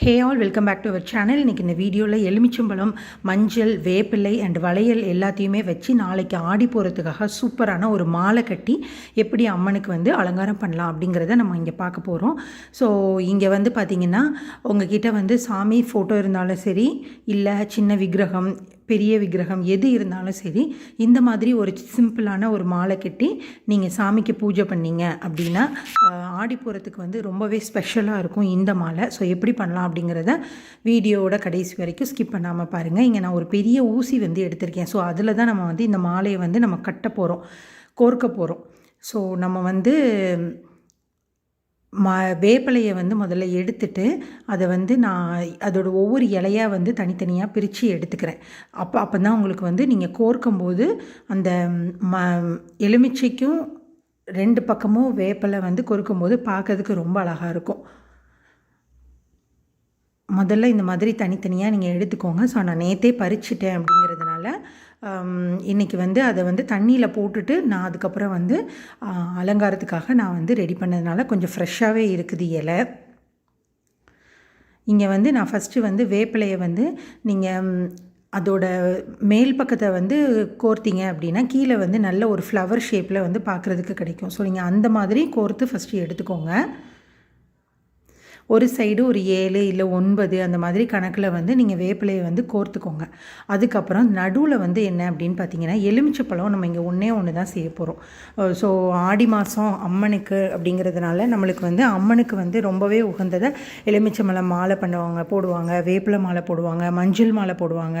Hey all welcome back to our channel இன்றைக்கி இந்த வீடியோவில் எலுமிச்சம்பழம் மஞ்சள் வேப்பிலை அண்ட் வளையல் எல்லாத்தையுமே வச்சு நாளைக்கு ஆடி போகிறதுக்காக சூப்பரான ஒரு மாலை கட்டி எப்படி அம்மனுக்கு வந்து அலங்காரம் பண்ணலாம் அப்படிங்கிறத நம்ம இங்கே பார்க்க போகிறோம் ஸோ இங்கே வந்து பார்த்திங்கன்னா உங்ககிட்ட வந்து சாமி ஃபோட்டோ இருந்தாலும் சரி இல்லை சின்ன விக்கிரகம் பெரிய விக்கிரகம் எது இருந்தாலும் சரி இந்த மாதிரி ஒரு சிம்பிளான ஒரு மாலை கட்டி நீங்கள் சாமிக்கு பூஜை பண்ணீங்க அப்படின்னா ஆடி போகிறதுக்கு வந்து ரொம்பவே ஸ்பெஷலாக இருக்கும் இந்த மாலை. ஸோ எப்படி பண்ணலாம் அப்படிங்கிறத வீடியோவோட கடைசி வரைக்கும் ஸ்கிப் பண்ணாமல் பாருங்கள் இங்கே நான் ஒரு பெரிய ஊசி வந்து எடுத்திருக்கேன். ஸோ அதில் தான் நம்ம வந்து இந்த மாலையை வந்து நம்ம கட்ட போகிறோம் கோர்க்க போகிறோம் ஸோ நம்ம வந்து ம வேப்பிலையை வந்து முதல்ல எடுத்துட்டு அதை வந்து நான் அதோட ஒவ்வொரு இலையாக வந்து தனித்தனியாக பிரித்து எடுத்துக்கிறேன். அப்போ அப்போ தான் உங்களுக்கு வந்து நீங்கள் கோர்க்கும்போது அந்த ம எலுமிச்சைக்கும் ரெண்டு பக்கமும் வேப்பிலை வந்து கொறுக்கும்போது பார்க்கறதுக்கு ரொம்ப அழகாக இருக்கும். முதல்ல இந்த மாதிரி தனித்தனியாக நீங்கள் எடுத்துக்கோங்க. ஸோ நான் நேற்றே பறிச்சிட்டேன் அப்படிங்கிறதுனால இன்றைக்கி வந்து அதை வந்து தண்ணியில் போட்டுட்டு நான் அதுக்கப்புறம் வந்து அலங்காரத்துக்காக நான் வந்து ரெடி பண்ணதுனால கொஞ்சம் ஃப்ரெஷ்ஷாகவே இருக்குது இலை. இங்கே வந்து நான் ஃபஸ்ட்டு வந்து வேப்பிலையை வந்து நீங்கள் அதோட மேல் பக்கத்தை வந்து கோர்த்திங்க அப்படின்னா கீழே வந்து நல்ல ஒரு ஃப்ளவர் ஷேப்பில் வந்து பார்க்குறதுக்கு கிடைக்கும். ஸோ நீங்கள் அந்த மாதிரி கோர்த்து ஃபஸ்ட்டு எடுத்துக்கோங்க. ஒரு சைடு ஒரு ஏழு இல்லை ஒன்பது அந்த மாதிரி கணக்கில் வந்து நீங்கள் வேப்பிலையை வந்து கோர்த்துக்கோங்க. அதுக்கப்புறம் நடுவில் வந்து என்ன அப்படின்னு பார்த்தீங்கன்னா எலுமிச்சப்பழம் நம்ம இங்கே ஒன்றே ஒன்று தான் செய்ய போகிறோம் ஸோ ஆடி மாதம் அம்மனுக்கு அப்படிங்கிறதுனால நம்மளுக்கு வந்து அம்மனுக்கு வந்து ரொம்பவே உகந்ததை எலுமிச்சம்பழம் மாலை பண்ணுவாங்க போடுவாங்க வேப்பிலை மாலை போடுவாங்க மஞ்சள் மாலை போடுவாங்க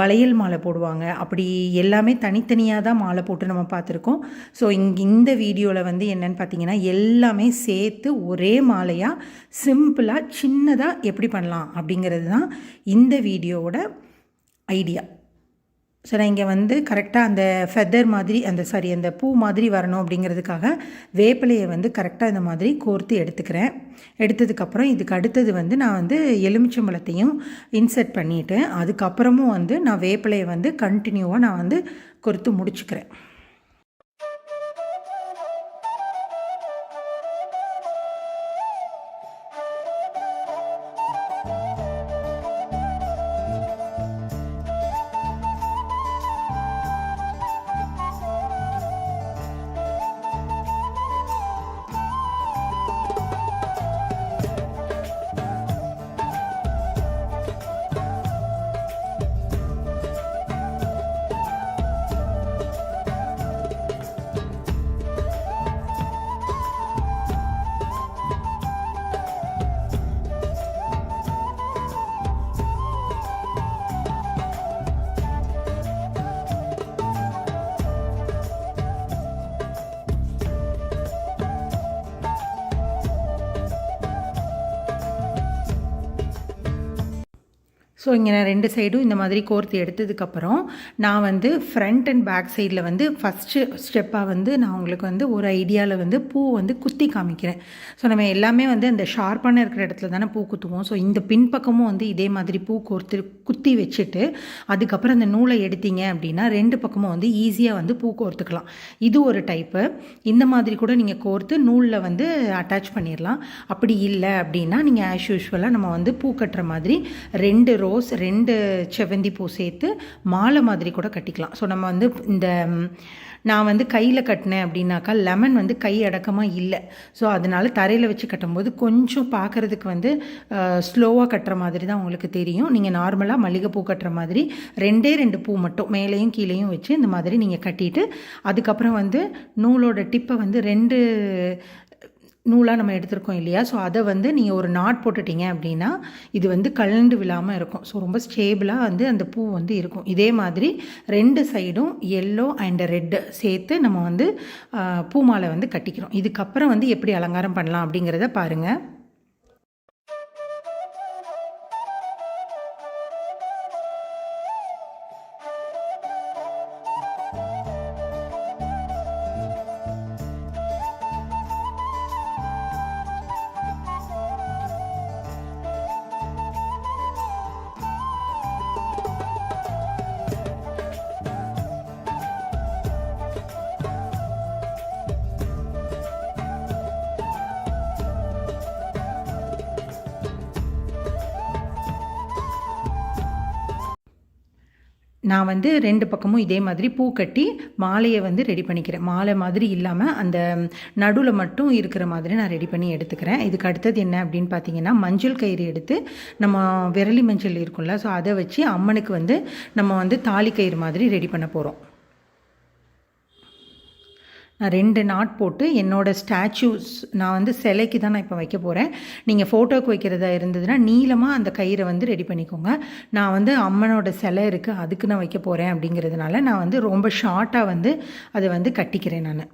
வளையல் மாலை போடுவாங்க. அப்படி எல்லாமே தனித்தனியாக தான் மாலை போட்டு நம்ம பார்த்துருக்கோம். ஸோ இங்கே இந்த வீடியோவில் வந்து என்னென்னு பார்த்தீங்கன்னா எல்லாமே சேர்த்து ஒரே மாலையாக சிம்பிளாக சின்னதாக எப்படி பண்ணலாம் அப்படிங்கிறது தான் இந்த வீடியோவோட ஐடியா. ஸோ நான் இங்கே வந்து கரெக்டாக அந்த ஃபெதர் மாதிரி அந்த சாரி அந்த பூ மாதிரி வரணும் அப்படிங்கிறதுக்காக வேப்பிலையை வந்து கரெக்டாக இந்த மாதிரி கோர்த்து எடுத்துக்கிறேன். எடுத்ததுக்கப்புறம் இதுக்கு அடுத்தது வந்து நான் வந்து எலுமிச்சம்பழத்தையும் இன்சர்ட் பண்ணிவிட்டு அதுக்கப்புறமும் வந்து நான் வேப்பிலையை வந்து கண்டினியூவாக நான் வந்து கொறுத்து முடிச்சுக்கிறேன். ஸோ இங்கே நான் ரெண்டு சைடும் இந்த மாதிரி கோர்த்து எடுத்ததுக்கப்புறம் நான் வந்து ஃப்ரண்ட் அண்ட் பேக் சைடில் வந்து ஃபஸ்ட்டு ஸ்டெப்பாக வந்து நான் உங்களுக்கு வந்து ஒரு ஐடியாவில் வந்து பூ வந்து குத்தி காமிக்கிறேன். ஸோ நம்ம எல்லாமே வந்து அந்த ஷார்ப்பான இருக்கிற இடத்துல தானே பூ குத்துவோம். ஸோ இந்த பின்பக்கமும் வந்து இதே மாதிரி பூ கோர்த்து குத்தி வச்சுட்டு அதுக்கப்புறம் அந்த நூலை எடுத்தீங்க அப்படின்னா ரெண்டு பக்கமும் வந்து ஈஸியாக வந்து பூ கோர்த்துக்கலாம். இது ஒரு டைப்பு இந்த மாதிரி கூட நீங்கள் கோர்த்து நூலில் வந்து அட்டாச் பண்ணிடலாம் அப்படி இல்லை அப்படின்னா நீங்கள் ஆஸ் யூஷுவலாக நம்ம வந்து பூ கட்டுற மாதிரி ரெண்டு ரோஸ் ரெண்டு செவ்வந்தி பூ சேர்த்து மாலை மாதிரி கூட கட்டிக்கலாம். ஸோ நம்ம வந்து இந்த நான் வந்து கையில் கட்டினேன் அப்படின்னாக்கா லெமன் வந்து கை அடக்கமாக இல்லை. ஸோ அதனால தரையில் வச்சு கட்டும்போது கொஞ்சம் பார்க்குறதுக்கு வந்து ஸ்லோவாக கட்டுற மாதிரி தான் உங்களுக்கு தெரியும். நீங்கள் நார்மலாக மல்லிகைப்பூ கட்டுற மாதிரி ரெண்டே ரெண்டு பூ மட்டும் மேலேயும் கீழேயும் வச்சு இந்த மாதிரி நீங்கள் கட்டிட்டு அதுக்கப்புறம் வந்து நூலோட டிப்பை வந்து ரெண்டு நூலாக நம்ம எடுத்திருக்கோம் இல்லையா? ஸோ அதை வந்து நீங்கள் ஒரு நாட் போட்டுட்டீங்க அப்படின்னா இது வந்து கலண்டு விழாமல் இருக்கும். ஸோ ரொம்ப ஸ்டேபிளாக வந்து அந்த பூ வந்து இருக்கும். இதே மாதிரி ரெண்டு சைடும் எல்லோ அண்ட் ரெட்டு சேர்த்து நம்ம வந்து பூ மாலை வந்து கட்டிக்கிறோம். இதுக்கப்புறம் வந்து எப்படி அலங்காரம் பண்ணலாம் அப்படிங்கிறத பாருங்கள் நான் வந்து ரெண்டு பக்கமும் இதே மாதிரி பூ கட்டி மாலையை வந்து ரெடி பண்ணிக்கிறேன். மாலை மாதிரி இல்லாமல் அந்த நடுவில் மட்டும் இருக்கிற மாதிரி நான் ரெடி பண்ணி எடுத்துக்கிறேன். இதுக்கு அடுத்தது என்ன அப்படின்னு பார்த்தீங்கன்னா மஞ்சள் கயிறு எடுத்து நம்ம விரலி மஞ்சள் இருக்கும்ல ஸோ அதை வச்சு அம்மனுக்கு வந்து நம்ம வந்து தாலி கயிறு மாதிரி ரெடி பண்ண போகிறோம் ரெண்டு நாட் போட்டு என்னோடய ஸ்டாச்சூஸ் நான் வந்து சிலைக்கு தான் நான் இப்போ வைக்க போகிறேன் நீங்கள் ஃபோட்டோக்கு வைக்கிறதா இருந்ததுன்னா நீளமாக அந்த கயிறை வந்து ரெடி பண்ணிக்கோங்க. நான் வந்து அம்மனோட சிலை இருக்குது அதுக்கு நான் வைக்க போகிறேன் அப்படிங்கிறதுனால நான் வந்து ரொம்ப ஷார்ட்டாக வந்து அதை வந்து கட்டிக்கிறேன் நான்.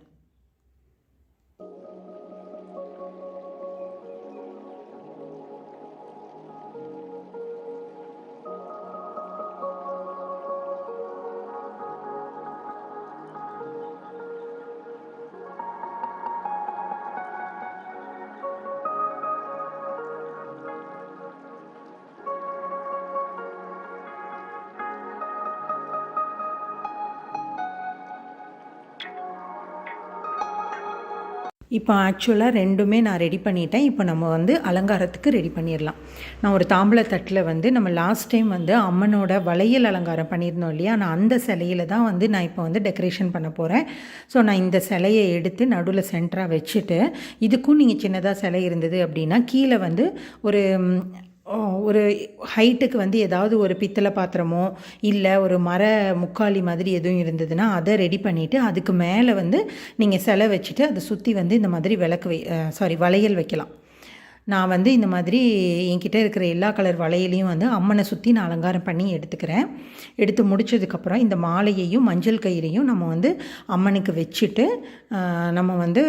இப்போ ஆக்சுவலாக ரெண்டுமே நான் ரெடி பண்ணிட்டேன். இப்போ நம்ம வந்து அலங்காரத்துக்கு ரெடி பண்ணிடலாம். நான் ஒரு தாம்பளத்தட்டில் வந்து நம்ம லாஸ்ட் டைம் வந்து அம்மனோட வளையல் அலங்காரம் பண்ணியிருந்தோம் இல்லையா? நான் அந்த சிலையில் தான் வந்து நான் இப்போ வந்து டெக்கரேஷன் பண்ண போகிறேன் ஸோ நான் இந்த சிலையை எடுத்து நடுவில் சென்டராக வச்சுட்டு இதுக்கும் நீங்கள் சின்னதாக சிலை இருந்தது அப்படின்னா கீழே வந்து ஒரு ஒரு ஹைட்டுக்கு வந்து ஏதாவது ஒரு பித்தளை பாத்திரமோ இல்லை ஒரு மர முக்காலி மாதிரி எதுவும் இருந்ததுன்னா அதை ரெடி பண்ணிவிட்டு அதுக்கு மேலே வந்து நீங்கள் சிலை வச்சுட்டு அதை சுற்றி வந்து இந்த மாதிரி விளக்கு வை சாரி வளையல் வைக்கலாம். நான் வந்து இந்த மாதிரி என்கிட்ட இருக்கிற எல்லா கலர் வளையலையும் வந்து அம்மனை சுற்றி நான் அலங்காரம் பண்ணி எடுத்துக்கிறேன். எடுத்து முடித்ததுக்கப்புறம் இந்த மாலையையும் மஞ்சள் கயிறையும் நம்ம வந்து அம்மனுக்கு வச்சுட்டு நம்ம வந்து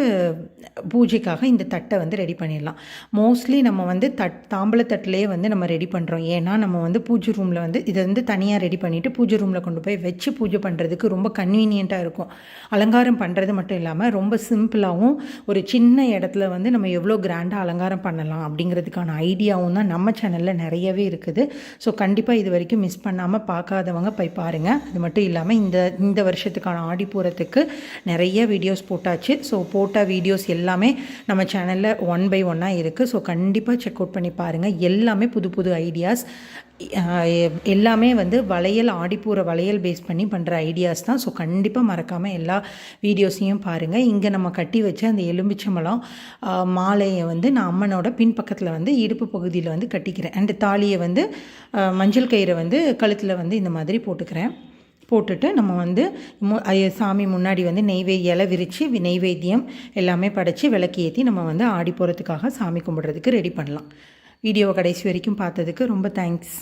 பூஜைக்காக இந்த தட்டை வந்து ரெடி பண்ணிடலாம். மோஸ்ட்லி நம்ம வந்து தட் தாம்பளத்தட்டிலே வந்து நம்ம ரெடி பண்ணுறோம் ஏன்னா நம்ம வந்து பூஜை ரூமில் வந்து இதை வந்து தனியாக ரெடி பண்ணிவிட்டு பூஜை ரூமில் கொண்டு போய் வச்சு பூஜை பண்ணுறதுக்கு ரொம்ப கன்வீனியண்ட்டாக இருக்கும். அலங்காரம் பண்ணுறது மட்டும் இல்லாமல் ரொம்ப சிம்பிளாகவும் ஒரு சின்ன இடத்துல வந்து நம்ம எவ்வளோ கிராண்டாக அலங்காரம் பண்ணலாம். பண்ணலாம் அப்படிங்கிறதுக்கான ஐடியாவும் தான் நம்ம சேனலில் நிறையவே இருக்குது. ஸோ கண்டிப்பாக இது வரைக்கும் மிஸ் பண்ணாமல் பார்க்காதவங்க போய் பாருங்கள் அது மட்டும் இல்லாமல் இந்த இந்த வருஷத்துக்கான ஆடி போகிறதுக்கு நிறைய வீடியோஸ் போட்டாச்சு. ஸோ போட்ட வீடியோஸ் எல்லாமே நம்ம சேனலில் ஒன் பை ஒன்னாக இருக்குது ஸோ கண்டிப்பாக செக் அவுட் பண்ணி பாருங்கள் எல்லாமே புது புது ஐடியாஸ் எல்லாமே வந்து வளையல் ஆடிப்பூர வளையல் பேஸ் பண்ணி பண்ணுற ஐடியாஸ் தான். ஸோ கண்டிப்பாக மறக்காமல் எல்லா வீடியோஸையும் பாருங்கள் இங்கே நம்ம கட்டி வச்ச அந்த எலும்பிச்சம்பழம் மாலையை வந்து நான் அம்மனோட பின்பக்கத்தில் வந்து இடுப்பு பகுதியில் வந்து கட்டிக்கிறேன். அண்டு தாலியை வந்து மஞ்சள் கயிறை வந்து கழுத்தில் வந்து இந்த மாதிரி போட்டுக்கிறேன். போட்டுட்டு நம்ம வந்து சாமி முன்னாடி வந்து நெய்வே இலை விரித்து நெய்வேத்தியம் எல்லாமே படைத்து விளக்கு ஏற்றி நம்ம வந்து ஆடி போகிறதுக்காக சாமி கும்பிட்றதுக்கு ரெடி பண்ணலாம். வீடியோவை கடைசி வரைக்கும் பார்த்ததுக்கு ரொம்ப தேங்க்ஸ்